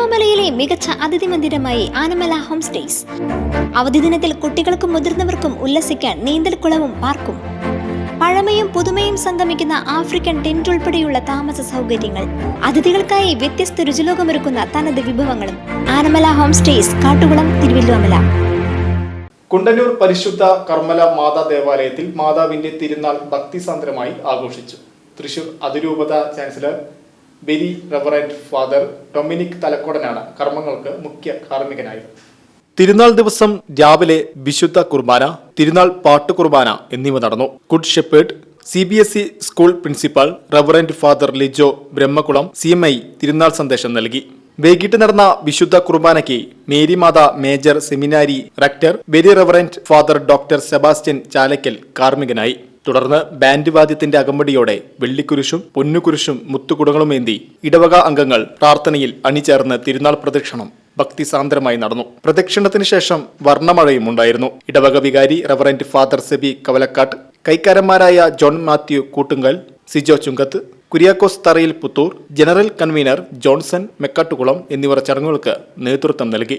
തിരുവല്ലോമലയിലെ മികച്ച അതിഥി മന്ദിരമായി Anamala home stays. അവധി ദിനത്തിൽ കുട്ടികൾക്കും മുതിർന്നവർക്കും ഉല്ലസിക്കാൻ നീന്തൽക്കുളവും പാർക്കും. പഴമയും പുതുമയും സംഗമിക്കുന്ന ആഫ്രിക്കൻ ടെന്റ് ഉൾപ്പെടെയുള്ള താമസ സൗകര്യങ്ങൾ. അതിഥികൾക്കായി വ്യത്യസ്ത രുചിലോകമൊരുക്കുന്ന തനത് വിഭവങ്ങളും. ആനമല ഹോം സ്റ്റേസ് കാട്ടുകുളം തിരുവല്ലോമല കുണ്ടന്നൂർ പരിശുദ്ധ കർമ്മല മാതാ ദേവാലയത്തിൽ മാതാവിന്റെ തിരുനാൾ ഭക്തിസാന്ദ്രമായി ആഘോഷിച്ചു. തൃശൂർ അതിരൂപത chancellor very reverend father Dominic തലക്കോടനാണ് കർമ്മങ്ങൾക്ക് മുഖ്യ കാർമ്മികനായത്. തിരുനാൾ ദിവസം രാവിലെ വിശുദ്ധ കുർബാന തിരുനാൾ പാട്ട് കുർബാന എന്നിവ നടന്നു. Good shepherd C B S E school principal reverend father Lijo Brahmakulam C M I തിരുനാൾ സന്ദേശം നൽകി. വൈകിട്ട് നടന്ന വിശുദ്ധ കുർബാനയ്ക്ക് Marymatha major seminary rector very reverend father doctor Sebastian Chalakkal കാർമ്മികനായി. തുടർന്ന് ബാൻഡ് വാദ്യത്തിന്റെ അകമ്പടിയോടെ വെള്ളിക്കുരിശും പൊന്നുകുരിശും മുത്തുകുടങ്ങളുമേന്തി ഇടവക അംഗങ്ങൾ പ്രാർത്ഥനയിൽ അണിചേർന്ന് തിരുനാൾ പ്രദക്ഷിണം ഭക്തിസാന്ദ്രമായി നടന്നു. പ്രദക്ഷിണത്തിന് ശേഷം വർണമഴയും ഉണ്ടായിരുന്നു. ഇടവക വികാരി reverend father SEBI Kavalakkat കൈക്കാരന്മാരായ John Mathew Koottunkal Sijo Chunkath Kuriakose Tharayil Puthur general convener Johnson Mekkattukulam എന്നിവർ ചടങ്ങുകൾക്ക് നേതൃത്വം നൽകി.